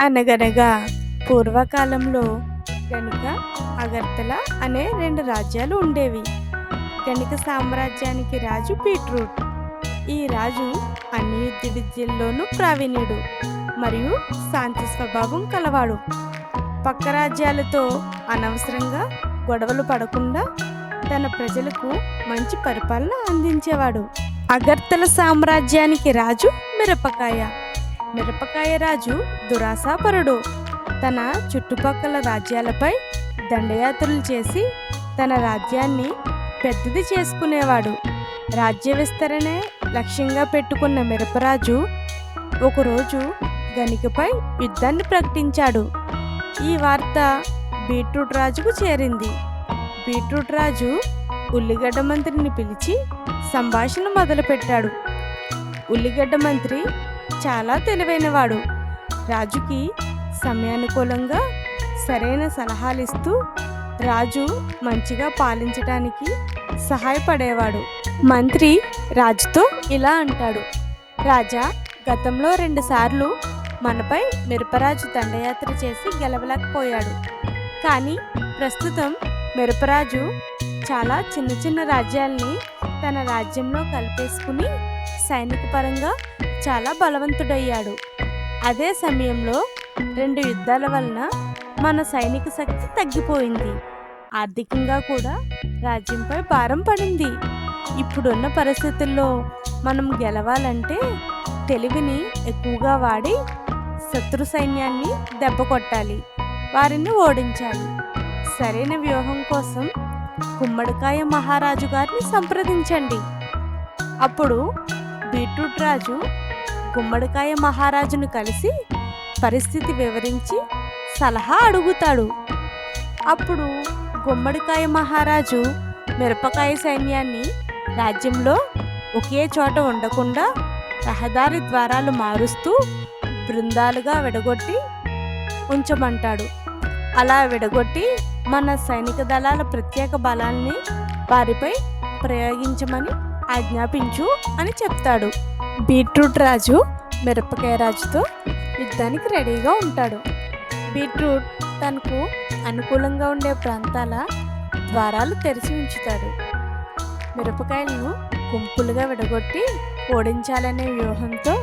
అనగనగా పూర్వకాలంలో గణిక అగర్తల అనే రెండు రాజ్యాలు ఉండేవి. గణిక సామ్రాజ్యానికి రాజు బీట్రూట్. ఈ రాజు అన్ని యుద్ధ విద్యల్లోనూ ప్రావీణ్యుడు మరియు శాంతి స్వభావం కలవాడు. పక్క రాజ్యాలతో అనవసరంగా గొడవలు పడకుండా తన ప్రజలకు మంచి పరిపాలన అందించేవాడు. అగర్తల సామ్రాజ్యానికి రాజు మిరపకాయ. మిరపకాయ రాజు దురాశాపరుడు. తన చుట్టుపక్కల రాజ్యాలపై దండయాత్రలు చేసి తన రాజ్యాన్ని పెద్దది చేసుకునేవాడు. రాజ్య విస్తరణే లక్ష్యంగా పెట్టుకున్న మిరపరాజు ఒకరోజు గనికపై యుద్ధాన్ని ప్రకటించాడు. ఈ వార్త బీట్రూట్ రాజుకు చేరింది. బీట్రూట్ రాజు ఉల్లిగడ్డ మంత్రిని పిలిచి సంభాషణ మొదలుపెట్టాడు. ఉల్లిగడ్డ మంత్రి చాలా తెలివైనవాడు. రాజుకి సమయానుకూలంగా సరైన సలహాలు ఇస్తూ రాజు మంచిగా పాలించడానికి సహాయపడేవాడు. మంత్రి రాజుతో ఇలా అంటాడు. రాజా గతంలో రెండుసార్లు మనపై మిరపరాజు దండయాత్ర చేసి గెలవలేకపోయాడు. కానీ ప్రస్తుతం మిరపరాజు చాలా చిన్న చిన్న రాజ్యాల్ని తన రాజ్యంలో కలిపేసుకుని సైనిక పరంగా చాలా బలవంతుడయ్యాడు. అదే సమయంలో రెండు యుద్ధాల వలన మన సైనిక శక్తి తగ్గిపోయింది. ఆర్థికంగా కూడా రాజ్యంపై భారం పడింది. ఇప్పుడున్న పరిస్థితుల్లో మనం గెలవాలంటే తెలివిని ఎక్కువగా వాడి శత్రు సైన్యాన్ని దెబ్బ కొట్టాలి వారిని ఓడించాలి. సరైన వ్యూహం కోసం గుమ్మడికాయ మహారాజు గారిని సంప్రదించండి. అప్పుడు బీట్రూట్ రాజు గుమ్మడికాయ మహారాజును కలిసి పరిస్థితి వివరించి సలహా అడుగుతాడు. అప్పుడు గుమ్మడికాయ మహారాజు మిరపకాయ సైన్యాన్ని రాజ్యంలో ఒకే చోట ఉండకుండా రహదారి ద్వారాలు మారుస్తూ బృందాలుగా విడగొట్టి ఉంచమంటాడు. అలా విడగొట్టి మన సైనిక దళాల ప్రత్యేక బలాన్ని వారిపై ప్రయోగించమని ఆజ్ఞాపించు అని చెప్తాడు. బీట్రూట్ రాజు మిరపకాయ రాజుతో యుద్ధానికి రెడీగా ఉంటాడు. బీట్రూట్ తనకు అనుకూలంగా ఉండే ప్రాంతాల ద్వారాలు తెరిచి ఉంచుతాడు. మిరపకాయలను గుంపులుగా విడగొట్టి ఓడించాలనే వ్యూహంతో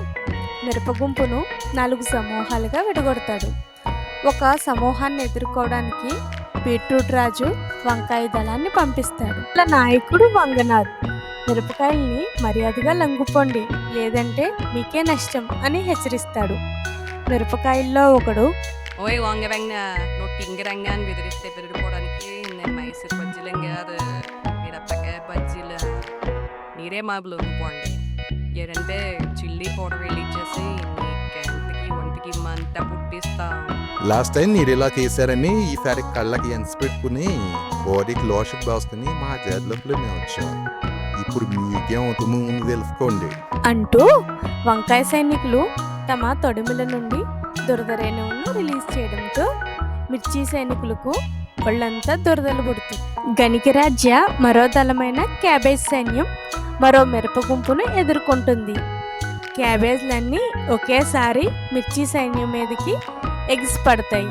మిరప గుంపును నాలుగు సమూహాలుగా విడగొడతాడు. ఒక సమూహాన్ని ఎదుర్కోవడానికి బీట్రూట్ రాజు వంకాయ దళాన్ని పంపిస్తాడు. ఇలా నాయకుడు వంగనాథ్. మిరపకాయల్ని మర్యాదగా లంగుపోండి లేదంటే మీకే నష్టం అని హెచ్చరిస్తాడు. మిరపకాయల్లో ఒకడు ఓయ్ వంగరంగా నువ్వు టింగరంగా అని బెదిరిస్తే బెదిరిపోవడానికి నేను మైసూర్ బజ్జీలం కాదు. మిరపకాయ బజ్జీలు నీరే మాబులు పోండి ఏదంటే చిల్లీ పౌడర్ వెళ్ళిచ్చేసి ఎంతకి ఒంటికి మంట పుట్టిస్తాం. లాస్ట్ టైం మీరు ఇలా చేశారని ఈసారి కళ్ళకి ఎన్స్ పెట్టుకుని బాడీకి లోషన్ రాసుకుని మా జాతిలోపల మేము వచ్చాం. ఇప్పుడు తెలుసుకోండి. అంటూ వంకాయ సైనికులు తమ తొడిమిల నుండి దురద రిలీజ్ చేయడంతో మిర్చి సైనికులకు ఒళ్ళంతా దురదలు పుడుతుంది గణిక రాజ్య మరో దళమైన క్యాబేజ్ సైన్యం మరో మిరప గుంపును ఎదుర్కొంటుంది. క్యాబేజ్లన్నీ ఒకేసారి మిర్చి సైన్యం మీదకి ఎగ్స్ పడతాయి.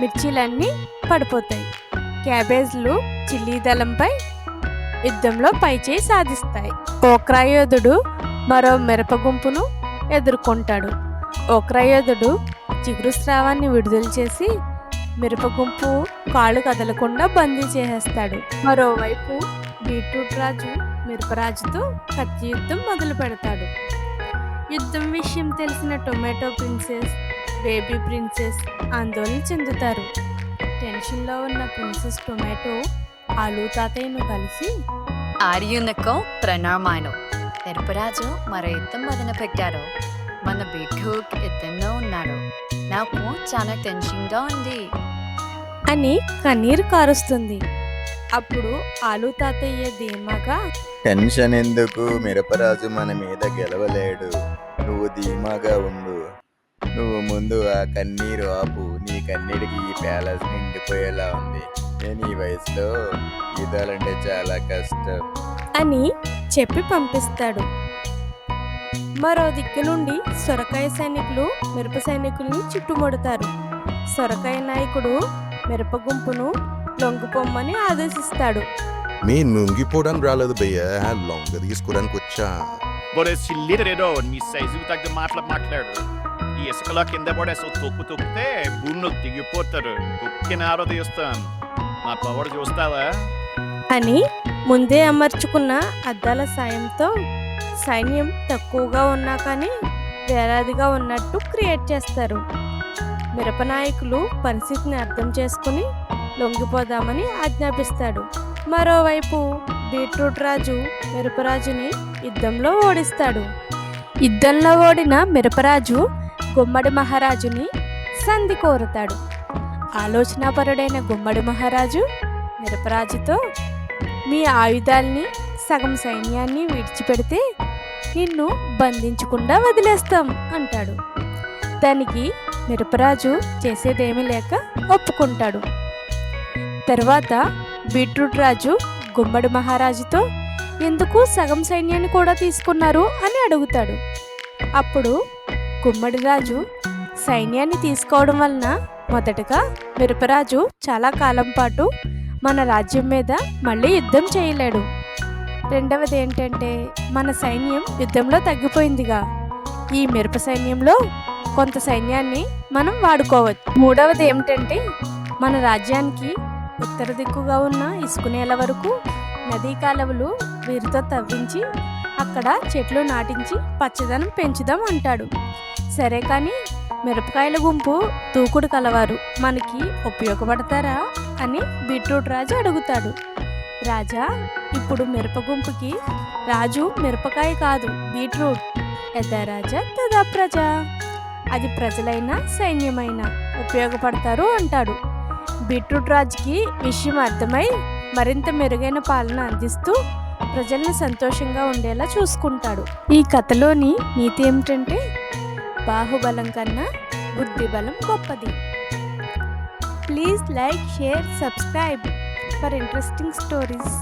మిర్చీలన్నీ పడిపోతాయి. క్యాబేజ్లు చిల్లీ దళంపై యుద్ధంలో పైచేయి సాధిస్తాయి. ఓక్రాయోధుడు మరో మిరపగుంపును ఎదుర్కొంటాడు. ఓక్రాయోధుడు చిగురుస్రావాన్ని విడుదల చేసి మిరపగుంపు కాళ్ళు కదలకుండా బందీ చేసేస్తాడు. మరోవైపు బీట్రూట్ రాజు మిరపరాజుతో కత్తి యుద్ధం మొదలు పెడతాడు. యుద్ధం విషయం తెలిసిన టొమాటో ప్రిన్సెస్ బేబీ ప్రిన్సెస్ ఆందోళన చెందుతారు. టెన్షన్లో ఉన్న ప్రిన్సెస్ టొమాటో ఆలు తాతయ్యను కలిసి ఆర్యునకు ప్రణామాలు. మిరపరాజు మరో యుద్ధం మొదలుపెట్టారు మన బీట్రూట్ యుద్ధంలో ఉన్నాడు నాకు చాలా టెన్షన్గా ఉంది. అని కన్నీరు కారుస్తుంది. అప్పుడు ఆలు తాతయ్య ధీమాగా టెన్షన్ ఎందుకు? మిరపరాజు మన మీద గెలవలేడు. నువ్వు ధీమాగా ఉండు. నువ్వు ముందు ఆ కన్నీరు ఆపు. నీ కన్నీటికి ఈ ప్యాలెస్ నిండిపోయేలా ఉంది. నేను ఈ వయసులో ఈదాలంటే చాలా కష్టం. అని చెప్పి పంపిస్తాడు. మరో దిక్కు నుండి సొరకాయ సైనికులు మిరప సైనికుల్ని చుట్టుముడతారు. సొరకాయ నాయకుడు మిరప గుంపును లొంగిపోమ్మని ఆదేశిస్తాడు. మీ నుంగిపోవడానికి రాలేదు భయ్య. లొంగ తీసుకోవడానికి వచ్చా. పడేసి లీడరేదో మీ సైజు తగ్గ మాటలు మాట్లాడు. ఈ ఇసుకలో కింద పడేసి తొక్కు తొక్కితే భూమిలో దిగిపోతారు. తొక్కిన ఆరోధిస్తాను నా పవర్ చూస్తావా? అని ముందే అమర్చుకున్న అద్దాల సాయంతో సైన్యం తక్కువగా ఉన్నా కానీ వేలాదిగా ఉన్నట్టు క్రియేట్ చేస్తారు. మిరప నాయకులు పరిస్థితిని అర్థం చేసుకుని లొంగిపోదామని ఆజ్ఞాపిస్తాడు. మరోవైపు బీట్రూట్ రాజు మిరపరాజుని యుద్ధంలో ఓడిస్తాడు. యుద్ధంలో ఓడిన మిరపరాజు గుమ్మడి మహారాజుని సంధి కోరుతాడు. ఆలోచనాపరుడైన గుమ్మడి మహారాజు మిరపరాజుతో మీ ఆయుధాల్ని సగం సైన్యాన్ని విడిచిపెడితే నిన్ను బంధించకుండా వదిలేస్తాం అంటాడు. దానికి మిరపరాజు చేసేదేమీ లేక ఒప్పుకుంటాడు. తర్వాత బీట్రూట్ రాజు గుమ్మడి మహారాజుతో ఎందుకు సగం సైన్యాన్ని కూడా తీసుకున్నారు అని అడుగుతాడు. అప్పుడు గుమ్మడి రాజు సైన్యాన్ని తీసుకోవడం వలన మొదటగా మిరపరాజు చాలా కాలం పాటు మన రాజ్యం మీద మళ్ళీ యుద్ధం చేయలేడు. రెండవది ఏంటంటే మన సైన్యం యుద్ధంలో తగ్గిపోయిందిగా. ఈ మిరప సైన్యంలో కొంత సైన్యాన్ని మనం వాడుకోవచ్చు. మూడవది ఏమిటంటే మన రాజ్యానికి ఉత్తర దిక్కుగా ఉన్న ఇసుక నేల వరకు నదీ కాలువలు వీరితో తవ్వించి అక్కడ చెట్లు నాటించి పచ్చదనం పెంచుదాం అంటాడు. సరే కానీ మిరపకాయల గుంపు తూకుడు కలవారు. మనకి ఉపయోగపడతారా అని బీట్రూట్ రాజు అడుగుతాడు. రాజా ఇప్పుడు మిరప గుంపుకి రాజు మిరపకాయ కాదు బీట్రూట్. ఎదా రాజా తదా ప్రజ. అది ప్రజలైనా సైన్యమైనా ఉపయోగపడతారు అంటాడు. బీట్రూట్ రాజుకి విషయం అర్థమై మరింత మెరుగైన పాలన అందిస్తూ ప్రజల్ని సంతోషంగా ఉండేలా చూసుకుంటాడు. ఈ కథలోని నీతి ఏమిటంటే బాహుబలం కన్నా బుద్ధిబలం గొప్పది. Please like share subscribe for interesting stories.